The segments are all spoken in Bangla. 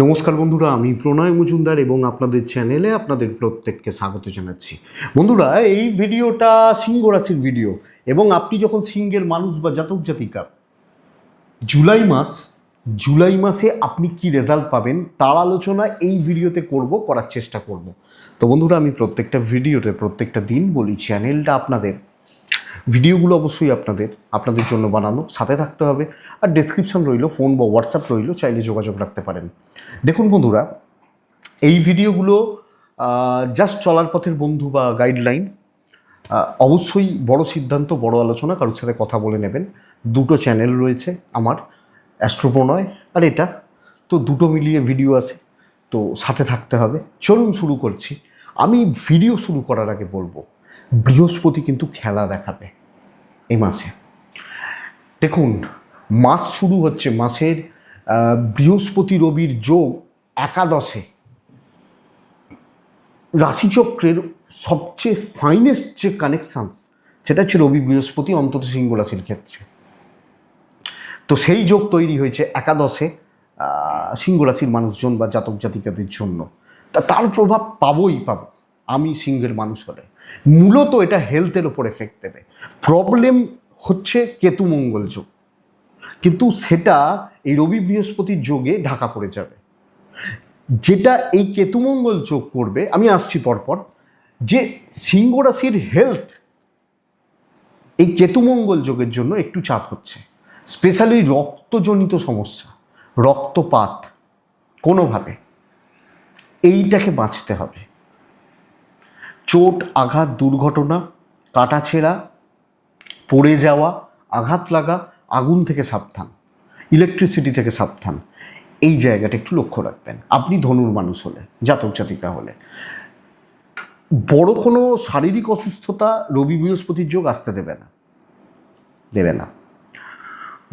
নমস্কার বন্ধুরা, আমি প্রণয় মজুমদার এবং আপনাদের চ্যানেলে আপনাদের প্রত্যেককে স্বাগত জানাচ্ছি। বন্ধুরা, এই ভিডিওটা সিংহ রাশির ভিডিও এবং আপনি যখন সিংহের মানুষ বা জাতক জাতিকা, জুলাই মাস, জুলাই মাসে আপনি কি রেজাল্ট পাবেন তার আলোচনা এই ভিডিওতে করব, করার চেষ্টা করব। তো বন্ধুরা, আমি প্রত্যেকটা ভিডিওতে, প্রত্যেকটা দিন বলি, চ্যানেলটা আপনাদের ভিডিওগুলো অবশ্যই আপনাদের আপনাদের জন্য বানানো, সাথে থাকতে হবে। আর ডেসক্রিপশন রইল ফোন বা হোয়াটসঅ্যাপ রইল, চাইলে যোগাযোগ রাখতে পারেন। দেখুন বন্ধুরা, এই ভিডিওগুলো জাস্ট চলার পথের বন্ধু বা গাইডলাইন অবশ্যই বড় সিদ্ধান্ত, বড় আলোচনা, কারোর সাথে কথা বলে নেবেন। দুটো চ্যানেল রয়েছে আমার অ্যাস্ট্রোপনয় আর এটা। তো দুটো মিলিয়ে ভিডিও আছে, তো সাথে থাকতে হবে। চলুন শুরু করছি। আমি ভিডিও শুরু করার আগে বলব বৃহস্পতি কিন্তু খেলা দেখাবে এই মাসে। দেখুন, মাস শুরু হচ্ছে, মাসের বৃহস্পতি রবির যোগ একাদশে। রাশিচক্রের সবচেয়ে ফাইনেস্ট যে কানেকশানস সেটা হচ্ছে রবি বৃহস্পতি, অন্তত সিংহ রাশির ক্ষেত্রে। তো সেই যোগ তৈরি হয়েছে একাদশে সিংহ রাশির মানুষজন বা জাতক জাতিকাদের জন্য। তা তার প্রভাব পাবই পাবো, আমি সিংহের মানুষ হলে। মূলত এটা হেলথের ওপর এফেক্ট দেবে। প্রবলেম হচ্ছে কেতু মঙ্গল যোগ। কিন্তু সেটা এই রবি বৃহস্পতির যোগে ঢাকা পড়ে যাবে। যেটা এই কেতুমঙ্গল যোগ করবে, আমি আসছি পরপর, যে সিংহ রাশির হেলথ এই কেতুমঙ্গল যোগের জন্য একটু চাপ হচ্ছে। স্পেশালি রক্তজনিত সমস্যা, রক্তপাত, কোনোভাবে। এইটাকে বাঁচতে হবে। চোট আঘাত দুর্ঘটনা, কাটাছেঁড়া, পড়ে যাওয়া, আঘাত লাগা, আগুন থেকে সাবধান ইলেকট্রিসিটি থেকে সাবধান। এই জায়গাটা একটু লক্ষ্য রাখবেন। আপনি ধনুর মানুষ হলে, জাতক জাতিকা হলে। বড় কোনো শারীরিক অসুস্থতা রবি বৃহস্পতির যোগ আসতে দেবে না। দেবে না।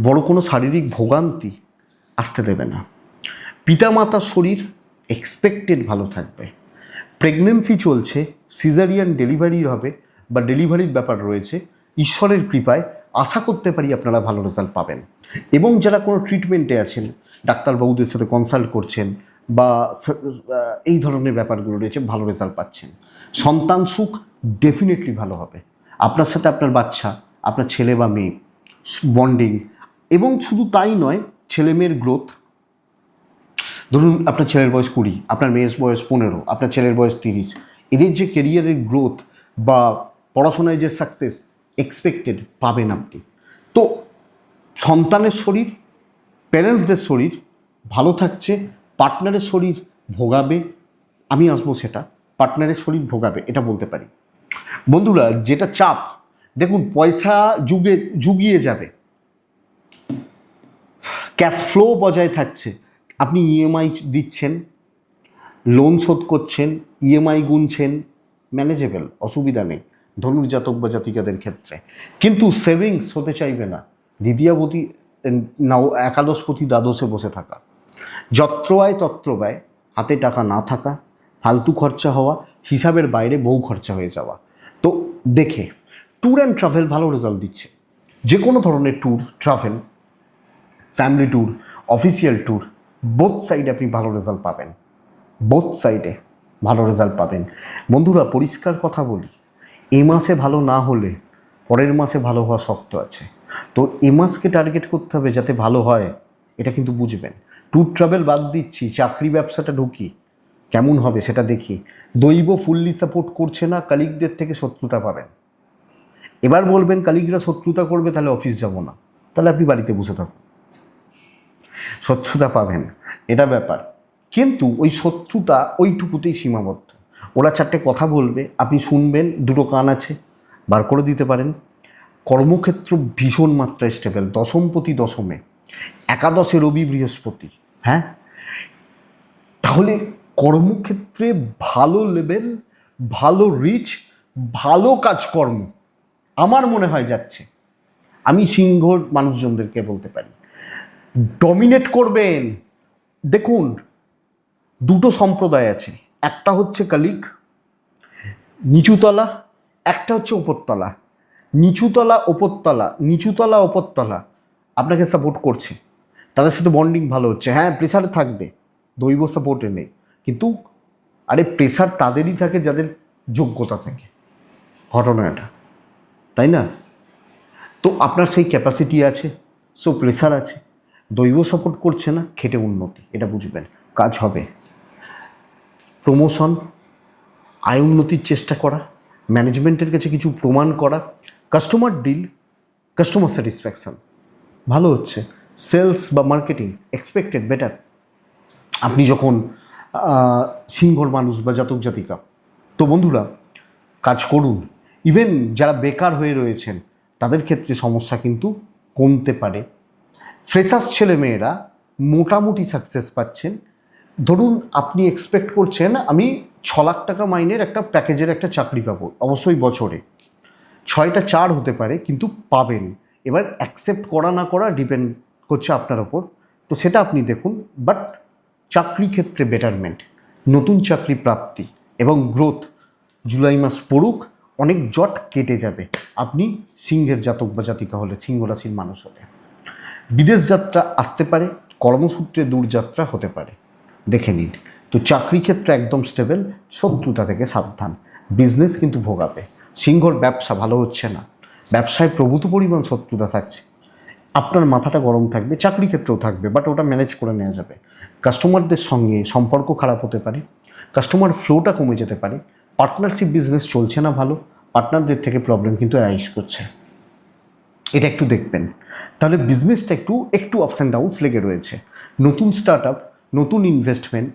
বড় কোনো শারীরিক ভোগান্তি আসতে দেবে না। পিতামাতার শরীর এক্সপেক্টেড ভালো থাকবে। প্রেগনেন্সি চলছে সিজারিয়ান ডেলিভারি হবে, বা ডেলিভারির ব্যাপার রয়েছে, ঈশ্বরের কৃপায় আশা করতে পারি আপনারা ভালো রেজাল্ট পাবেন। এবং যারা কোনো ট্রিটমেন্টে আছেন, ডাক্তারবাবুদের সাথে কনসাল্ট করছেন, বা এই ধরনের ব্যাপারগুলো রয়েছে, ভালো রেজাল্ট পাচ্ছেন। সন্তান সুখ ডেফিনেটলি ভালো হবে। আপনার সাথে আপনার বাচ্চা, আপনার ছেলে বা মেয়ে বন্ডিং এবং শুধু তাই নয় ছেলে মেয়ের গ্রোথ ধরুন আপনার ছেলের বয়স কুড়ি, আপনার মেয়ের বয়স পনেরো, আপনার ছেলের বয়স তিরিশ। এদের যে কেরিয়ারের গ্রোথ বা পড়াশোনায় যে সাকসেস এক্সপেক্টেড পাবেন আপনি। তো সন্তানের শরীর প্যারেন্টসদের শরীর ভালো থাকছে পার্টনারের শরীর ভোগাবে, আমি আসব সেটা পার্টনারের শরীর ভোগাবে, এটা বলতে পারি। বন্ধুরা, যেটা চাপ, দেখুন পয়সা যুগে, যুগিয়ে যাবে। ক্যাশ ফ্লো বজায় থাকছে। আপনি ইএমআই দিচ্ছেন লোন শোধ করছেন ইএমআই গুনছেন ম্যানেজেবল অসুবিধা নেই, ধনুর জাতক বা জাতিকাদের ক্ষেত্রে। কিন্তু সেভিংস হতে চাইবে না। দ্বিতীয়াপতি নাও, একাদশপতি দ্বাদশে বসে থাকা। যত্র আয় তত্র ব্যয়, হাতে টাকা না থাকা, ফালতু খরচা হওয়া, হিসাবের বাইরে বহু খরচা হয়ে যাওয়া। তো দেখে ট্যুর অ্যান্ড ট্রাভেল ভালো রেজাল্ট দিচ্ছে। যে কোনো ধরনের tour travel family tour official tour both সাইডে আপনি ভালো রেজাল্ট পাবেন। বোথ সাইডে ভালো রেজাল্ট পাবেন। বন্ধুরা, পরিষ্কার কথা বলি, এ মাসে ভালো না হলে পরের মাসে ভালো হওয়া শক্ত আছে। তো এ মাসকে টার্গেট করতে হবে যাতে ভালো হয়, এটা কিন্তু বুঝবেন। ট্যুর ট্রাভেল বাদ দিচ্ছি, চাকরি ব্যবসাটা ঢুকি, কেমন হবে সেটা দেখি। দৈব ফুললি সাপোর্ট করছে না কালিকদের থেকে শত্রুতা পাবেন। এবার বলবেন কালিকরা শত্রুতা করবে, তাহলে অফিস যাব না। তাহলে আপনি বাড়িতে বসে থাকুন। শত্রুতা পাবেন। এটা ব্যাপার। কিন্তু ওই শত্রুতা ওইটুকুতেই সীমাবদ্ধ। ওরা চারটে কথা বলবে, আপনি শুনবেন, দুটো কান আছে, বার করে দিতে পারেন। কর্মক্ষেত্র ভীষণ মাত্রায় স্টেবল দশমপতি দশমে। একাদশে রবি বৃহস্পতি হ্যাঁ? তাহলে কর্মক্ষেত্রে ভালো লেভেল ভালো রিচ ভালো কাজকর্ম আমার মনে হয় যাচ্ছে। আমি সিংহর মানুষজনদেরকে বলতে পারি। ডমিনেট করবেন। দেখুন, দুটো সম্প্রদায় আছে। একটা হচ্ছে কালিক, নিচুতলা, একটা হচ্ছে ওপরতলা নিচুতলা ওপরতলা নিচুতলা ওপরতলা আপনাকে সাপোর্ট করছে। তাদের সাথে বন্ডিং ভালো হচ্ছে। হ্যাঁ প্রেশারে থাকবে, দৈব সাপোর্টে নেই। কিন্তু, আরে প্রেশার তাদেরই থাকে যাদের যোগ্যতা থাকে। ঘটনা এটা। তাই না? তো আপনার সেই ক্যাপাসিটি আছে সো প্রেশার আছে। দৈব সাপোর্ট করছে না, খেটে উন্নতি, এটা বুঝবেন। কাজ হবে। প্রমোশন আয় উন্নতির চেষ্টা করা ম্যানেজমেন্টের কাছে কিছু প্রমাণ করা কাস্টমার ডিল কাস্টমার স্যাটিসফ্যাকশন ভালো হচ্ছে। সেলস বা মার্কেটিং এক্সপেক্টেড বেটার আপনি যখন সিংহর মানুষ বা জাতক জাতিকা, তো বন্ধুরা, কাজ করুন। ইভেন যারা বেকার হয়ে রয়েছেন, তাদের ক্ষেত্রে সমস্যা কিন্তু কমতে পারে। ফ্রেশার্স ছেলে মেয়েরা মোটামুটি সাকসেস পাচ্ছেন। ধরুন, আপনি এক্সপেক্ট করছেন, আমি ছ লাখ টাকা মাইনের একটা প্যাকেজের একটা চাকরি পাবো, অবশ্যই বছরে। ছয়টা চার হতে পারে, কিন্তু পাবেন। এবার অ্যাকসেপ্ট করা না করা ডিপেন্ড করছে আপনার ওপর। তো সেটা আপনি দেখুন বাট চাকরি ক্ষেত্রে বেটারমেন্ট নতুন চাকরি প্রাপ্তি এবং গ্রোথ জুলাই মাস পড়ুক, অনেক জট কেটে যাবে। আপনি সিংহের জাতক বা জাতিকা হলে সিংহ রাশির মানুষ হলে। বিদেশ যাত্রা আসতে পারে, কর্মসূত্রে দূরযাত্রা হতে পারে। দেখে নিন। তো চাকরি ক্ষেত্রে একদম স্টেবল শত্রুতা থেকে সাবধান। বিজনেস কিন্তু ভোগাবে। সিংহর ব্যবসা ভালো হচ্ছে না। ব্যবসায় প্রভূত পরিমাণ শত্রুতা থাকছে। আপনার মাথাটা গরম থাকবে, চাকরি ক্ষেত্রেও থাকবে বাট ওটা ম্যানেজ করে নেওয়া যাবে। কাস্টমারদের সঙ্গে সম্পর্ক খারাপ হতে পারে। কাস্টমার ফ্লোটা কমে যেতে পারে। পার্টনারশিপ বিজনেস চলছে না ভালো। পার্টনারদের থেকে প্রবলেম কিন্তু অ্যারাইজ করছে। এটা একটু দেখবেন। তাহলে বিজনেসটা একটু একটু আপস অ্যান্ড ডাউনস লেগে রয়েছে। নতুন স্টার্ট আপ নতুন ইনভেস্টমেন্ট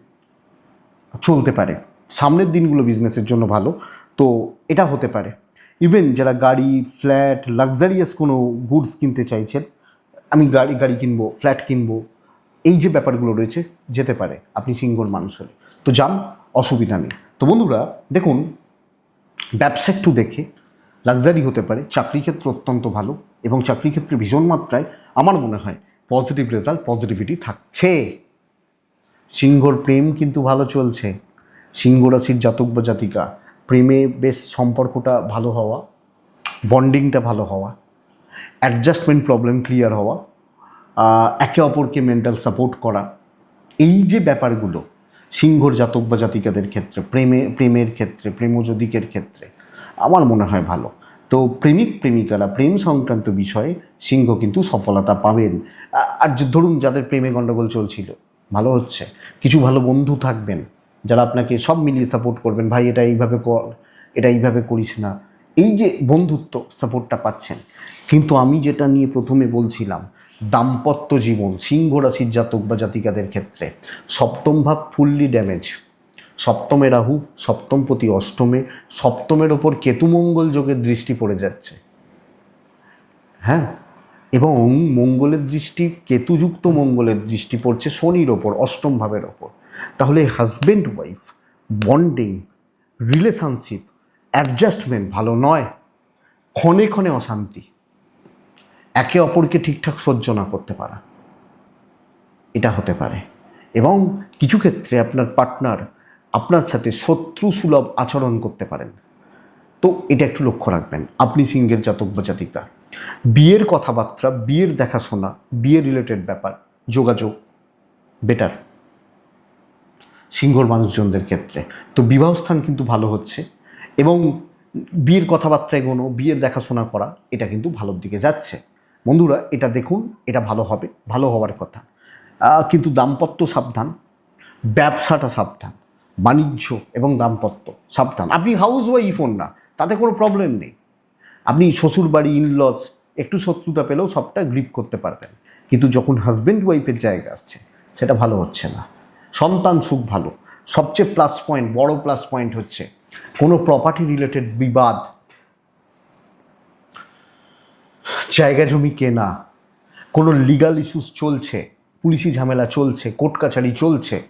চলতে পারে। সামনের দিনগুলো বিজনেসের জন্য ভালো। তো এটা হতে পারে। ইভেন যারা গাড়ি ফ্ল্যাট লাক্সারিয়াস কোনো গুডস কিনতে চাইছেন, আমি গাড়ি গাড়ি কিনবো ফ্ল্যাট কিনবো, এই যে ব্যাপারগুলো রয়েছে, যেতে পারে। আপনি সিঙ্গল মানুষ হলে। তো যান, অসুবিধা নেই। তো বন্ধুরা, দেখুন, ব্যবসা একটু দেখে। লাক্সারি হতে পারে, চাকরি ক্ষেত্রে অত্যন্ত ভালো। এবং চাকরি ক্ষেত্রে ভীষণ মাত্রায় আমার মনে হয় পজিটিভ রেজাল্ট পজিটিভিটি থাকছে। সিংহর প্রেম কিন্তু ভালো চলছে। সিংহ রাশির জাতক বা জাতিকা, প্রেমে বেশ সম্পর্কটা ভালো হওয়া বন্ডিংটা ভালো হওয়া অ্যাডজাস্টমেন্ট প্রবলেম ক্লিয়ার হওয়া একে অপরকে মেন্টাল সাপোর্ট করা, এই যে ব্যাপারগুলো, সিংহর জাতক বা জাতিকাদের ক্ষেত্রে, প্রেমে, প্রেমের ক্ষেত্রে প্রেমযোদিকের ক্ষেত্রে, আমার মনে হয় ভালো। তো প্রেমিক প্রেমিকারা, প্রেম সংক্রান্ত বিষয়ে সিংহ কিন্তু সফলতা পাবেন। আর ধরুন যাদের প্রেমে গণ্ডগোল চলছিল, ভালো হচ্ছে, কিছু ভালো বন্ধু থাকবেন, যারা আপনাকে সব মিলিয়ে সাপোর্ট করবেন, ভাই, এটা এইভাবে কর, এটা এইভাবে করিস না। এই যে বন্ধুত্ব সাপোর্টটা পাচ্ছেন। কিন্তু আমি যেটা নিয়ে প্রথমে বলছিলাম, দাম্পত্য জীবন, সিংহ রাশির জাতক বা জাতিকাদের ক্ষেত্রে, সপ্তম ভাব ফুললি ড্যামেজ সপ্তমে রাহু, সপ্তম প্রতি অষ্টমে, সপ্তমের ওপর কেতুমঙ্গল যোগের দৃষ্টি পড়ে যাচ্ছে। হ্যাঁ? এবং মঙ্গলের দৃষ্টি, কেতুযুক্ত মঙ্গলের দৃষ্টি পড়ছে শনির ওপর, অষ্টম ভাবের ওপর। তাহলে husband wife bonding relationship adjustment ভালো নয়। ক্ষণে ক্ষণে অশান্তি। একে অপরকে ঠিকঠাক সহ্য না করতে পারা। এটা হতে পারে। এবং কিছু ক্ষেত্রে আপনার পার্টনার আপনার সাথে শত্রু সুলভ আচরণ করতে পারেন। তো এটা একটু লক্ষ্য রাখবেন, আপনি সিংহের জাতক বা জাতিকা। বিয়ের কথাবার্তা, বিয়ের দেখাশোনা, বিয়ে রিলেটেড ব্যাপার, যোগাযোগ বেটার সিংহর মানুষজনদের ক্ষেত্রে। তো বিবাহস্থান কিন্তু ভালো হচ্ছে এবং বিয়ের কথাবার্তা এগোনো বিয়ের দেখাশোনা করা, এটা কিন্তু ভালোর দিকে যাচ্ছে। বন্ধুরা, এটা দেখুন, এটা ভালো হবে, ভালো হওয়ার কথা। কিন্তু দাম্পত্য সাবধান, ব্যবসাটা সাবধান। বাণিজ্য এবং দাম্পত্য, সাবধান। আপনি হাউস ওয়াইফ হন না, তাতে কোনো প্রবলেম নেই। আপনি শ্বশুর বাড়ি ইনলজ একটু শত্রুতা পেলেও সবটা গ্রিপ করতে পারবেন। কিন্তু যখন হাজব্যান্ড ওয়াইফের জায়গা আসছে, সেটা ভালো হচ্ছে না। সন্তান সুখ ভালো। সবচেয়ে প্লাস পয়েন্ট বড় প্লাস পয়েন্ট হচ্ছে, কোনো প্রপার্টি রিলেটেড বিবাদ, জায়গা জমি কেনা, কোনো লিগাল ইস্যুস চলছে, পুলিশি ঝামেলা চলছে, কোর্ট কাছারি চলছে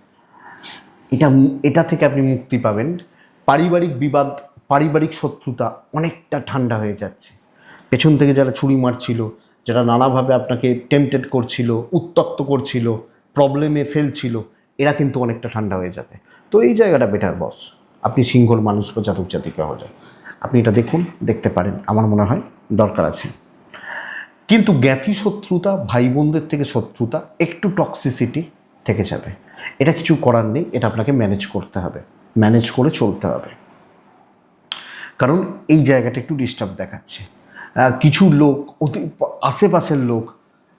এটা এটা থেকে আপনি মুক্তি পাবেন। পারিবারিক বিবাদ, পারিবারিক শত্রুতা অনেকটা ঠান্ডা হয়ে যাচ্ছে। পেছন থেকে যারা ছুরি মারছিল, যারা নানাভাবে আপনাকে টেম্পটেড করছিল উত্তপ্ত করছিল প্রবলেমে ফেলছিল, এরা কিন্তু অনেকটা ঠান্ডা হয়ে যাবে। তো এই জায়গাটা বেটার বস আপনি সিংহর মানুষ বা জাতক জাতিকা হয়ে যান আপনি এটা দেখুন, দেখতে পারেন। আমার মনে হয় দরকার আছে। কিন্তু জ্ঞাতি শত্রুতা ভাই বোনদের থেকে শত্রুতা একটু টক্সিসিটি থেকে যাবে। এটা কিছু করার নেই, এটা আপনাকে ম্যানেজ করতে হবে। ম্যানেজ করে চলতে হবে। কারণ এই জায়গাটা একটু ডিস্টার্ব দেখাচ্ছে। কিছু লোক, অতি, আশেপাশের লোক,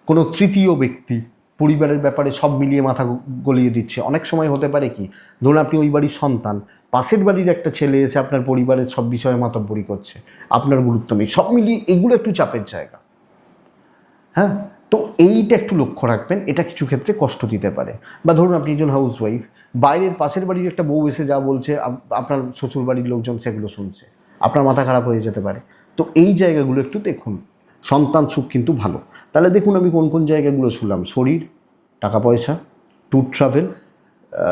কোনো তৃতীয় ব্যক্তি, পরিবারের ব্যাপারে সব মিলিয়ে মাথা গলিয়ে দিচ্ছে। অনেক সময় হতে পারে কি, ধরুন আপনি ওই বাড়ির সন্তান, পাশের বাড়ির একটা ছেলে এসে আপনার পরিবারের সব বিষয়ে মাতব্বরি করছে, আপনার গুরুত্ব নেই, সব মিলিয়ে এগুলো একটু চাপের জায়গা। হ্যাঁ? তো এইটা একটু লক্ষ্য রাখবেন, এটা কিছু ক্ষেত্রে কষ্ট দিতে পারে। বা ধরুন আপনি একজন হাউস ওয়াইফ বাইরের পাশের বাড়ির একটা বউ এসে যা বলছে, আপ- আপনার শ্বশুর বাড়ির লোকজন সেগুলো শুনছে। আপনার মাথা খারাপ হয়ে যেতে পারে। তো এই জায়গাগুলো একটু দেখুন, সন্তান সুখ কিন্তু ভালো। তাহলে দেখুন আমি কোন কোন জায়গাগুলো শুনলাম। শরীর, টাকা পয়সা ট্যুর ট্রাভেল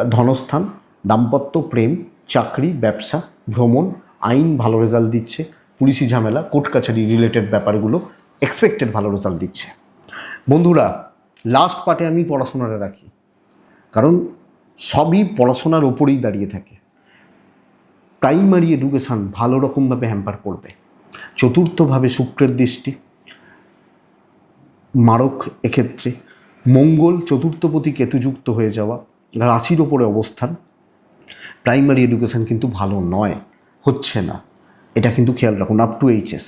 ধনস্থান, দাম্পত্য, প্রেম, চাকরি, ব্যবসা, ভ্রমণ, আইন ভালো রেজাল্ট দিচ্ছে, পুলিশি ঝামেলা কোর্ট কাছারি রিলেটেড ব্যাপারগুলো এক্সপেক্টেড ভালো রেজাল্ট দিচ্ছে। বন্ধুরা লাস্ট পার্টে আমি পড়াশোনাটা রাখি। কারণ সবই পড়াশোনার ওপরেই দাঁড়িয়ে থাকে। প্রাইমারি এডুকেশান ভালো রকমভাবে হ্যাম্পার করবে। চতুর্থভাবে শুক্রের দৃষ্টি। মারক এক্ষেত্রে। মঙ্গল চতুর্থপতি কেতুযুক্ত হয়ে যাওয়া। রাশির ওপরে অবস্থান। প্রাইমারি এডুকেশান কিন্তু ভালো নয়। হচ্ছে না। এটা কিন্তু খেয়াল রাখুন আপ টু এইচএস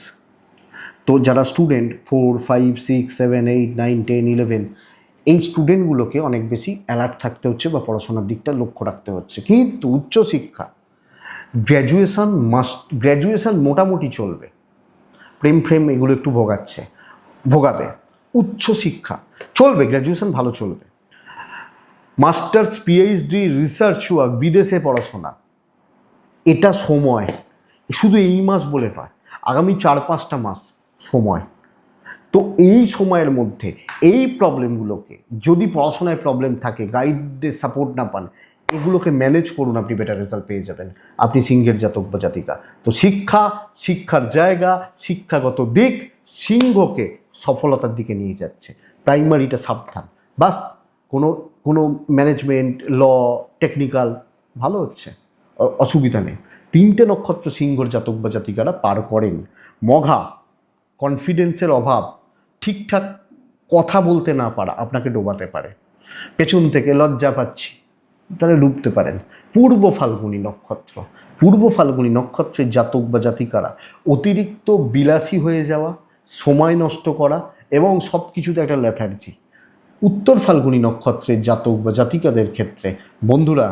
তো যারা student four five six seven eight nine ten eleven এই স্টুডেন্টগুলোকে অনেক বেশি অ্যালার্ট থাকতে হচ্ছে বা পড়াশোনার দিকটা লক্ষ্য রাখতে হচ্ছে। কিন্তু উচ্চশিক্ষা গ্র্যাজুয়েশন মাস্ট গ্র্যাজুয়েশন মোটামুটি চলবে। প্রেম ফ্রেম এগুলো একটু ভোগাচ্ছে, ভোগাবে। উচ্চশিক্ষা চলবে গ্র্যাজুয়েশন ভালো চলবে। মাস্টার্স পিএইচডি রিসার্চ ওয়ার্ক বিদেশে পড়াশোনা, এটা সময়। শুধু এই মাস বলে নয়, আগামী চার পাঁচটা মাস সময়। তো এই সময়ের মধ্যে এই প্রবলেমগুলোকে যদি পড়াশোনায় প্রবলেম থাকে গাইডের সাপোর্ট না পান, এগুলোকে ম্যানেজ করুন আপনি বেটার রেজাল্ট পেয়ে যাবেন। আপনি সিংহের জাতক বা জাতিকা। তো শিক্ষা, শিক্ষার জায়গা, শিক্ষাগত দিক সিংহকে সফলতার দিকে নিয়ে যাচ্ছে। প্রাইমারিটা সাবধান। বাস, কোনো কোনো ম্যানেজমেন্ট ল টেকনিক্যাল ভালো হচ্ছে। অসুবিধা নেই। তিনটে নক্ষত্র সিংহর জাতক বা জাতিকারা পার করেন। মঘা কনফিডেন্সের অভাব ঠিকঠাক কথা বলতে না পারা আপনাকে ডোবাতে পারে। পেছন থেকে লজ্জা পাচ্ছি, তাহলে ডুবতে পারেন। পূর্ব ফাল্গুনী নক্ষত্র, পূর্ব ফাল্গুনী নক্ষত্রের জাতক বা জাতিকারা অতিরিক্ত বিলাসী হয়ে যাওয়া, সময় নষ্ট করা এবং সব কিছুতে একটা লেথার্জি উত্তর ফাল্গুনী নক্ষত্রের জাতক বা জাতিকাদের ক্ষেত্রে বন্ধুরা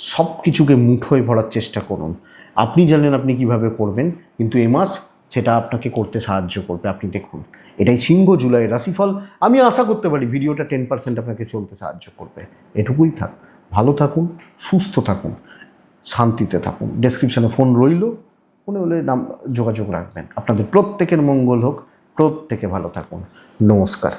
সব কিছুকে মুঠোয় ভরার চেষ্টা করুন। আপনি জানেন আপনি কীভাবে করবেন, কিন্তু এ মাস সেটা আপনাকে করতে সাহায্য করবে। আপনি দেখুন, এটাই সিংহ জুলাই রাশিফল। আমি আশা করতে পারি ভিডিওটা টেন পার্সেন্ট আপনাকে চলতে সাহায্য করবে। এটুকুই থাক। ভালো থাকুন, সুস্থ থাকুন, শান্তিতে থাকুন। ডেসক্রিপশানে ফোন রইল। মনে হলে নাম, যোগাযোগ রাখবেন। আপনাদের প্রত্যেকের মঙ্গল হোক। প্রত্যেকে ভালো থাকুন। নমস্কার।